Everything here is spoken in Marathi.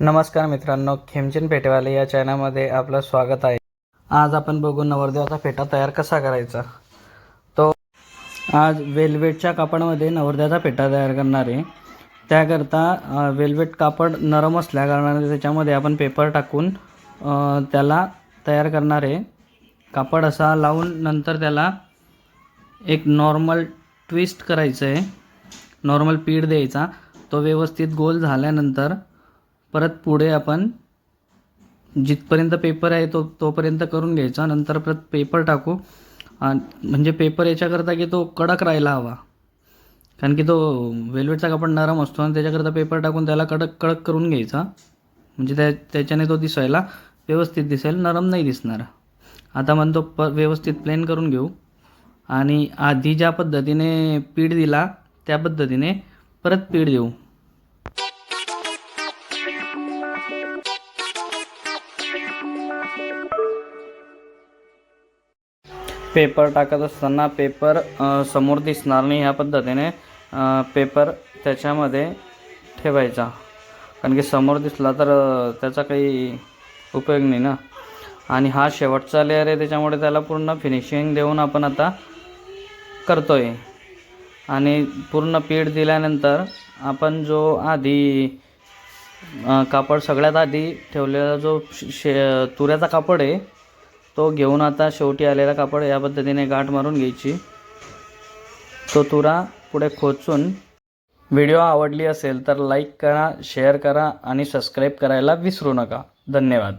नमस्कार मित्रांनो खेमचंद पेटेवाले या चॅनलमध्ये आपलं स्वागत आहे. आज आपण बघू नवरदेवाचा फेटा तयार कसा करायचा? तो आज वेल्वेटच्या कापडामध्ये नवरदेवाचा फेटा तयार करणार आहे. त्याकरता वेलवेट वेल्वेट कापड नरम असल्याकारणाने त्याच्यामध्ये आपण पेपर टाकून त्याला तयार करणार आहे. कापड असा लावून नंतर त्याला एक नॉर्मल ट्विस्ट करायचं आहे नॉर्मल पीठ द्यायचा. तो व्यवस्थित गोल झाल्यानंतर परत पुढे आपण जिथपर्यंत पेपर आहे तो तोपर्यंत करून घ्यायचा. नंतर परत पेपर टाकू. आणि म्हणजे पेपर याच्याकरता की तो कडक राहायला हवा. कारण की तो वेल्वेटचा कापड नरम असतो आणि त्याच्याकरता पेपर टाकून त्याला कडक कडक करून घ्यायचा. म्हणजे त्या त्याच्याने तो दिसायला व्यवस्थित दिसेल. नरम नाही दिसणार. आता म्हणतो प व्यवस्थित प्लेन करून घेऊ. आणि आधी ज्या पद्धतीने पीठ दिला त्या पद्धतीने परत पीठ देऊ. पेपर टाकत असताना पेपर समोर दिसणार नाही ह्या पद्धतीने. पेपर त्याच्यामध्ये ठेवायचा. कारण की समोर दिसला तर त्याचा काही उपयोग नाही ना. आणि हा शेवटचा लेअर आहे त्याच्यामुळे त्याला पूर्ण फिनिशिंग देऊन आपण आता करतो आहे आणि पूर्ण पीठ दिल्यानंतर आपण जो आधी कापड सगळ्यात आधी ठेवलेला जो शे तुऱ्याचा कापड आहे तो घेऊन आता शेवटी आलेला कापड या पद्धतीने गाठ मारून घ्यायची. तो तुरा पुढे खोचून व्हिडिओ आवडली असेल तर लाईक करा शेअर करा आणि सबस्क्राईब करायला विसरू नका. धन्यवाद.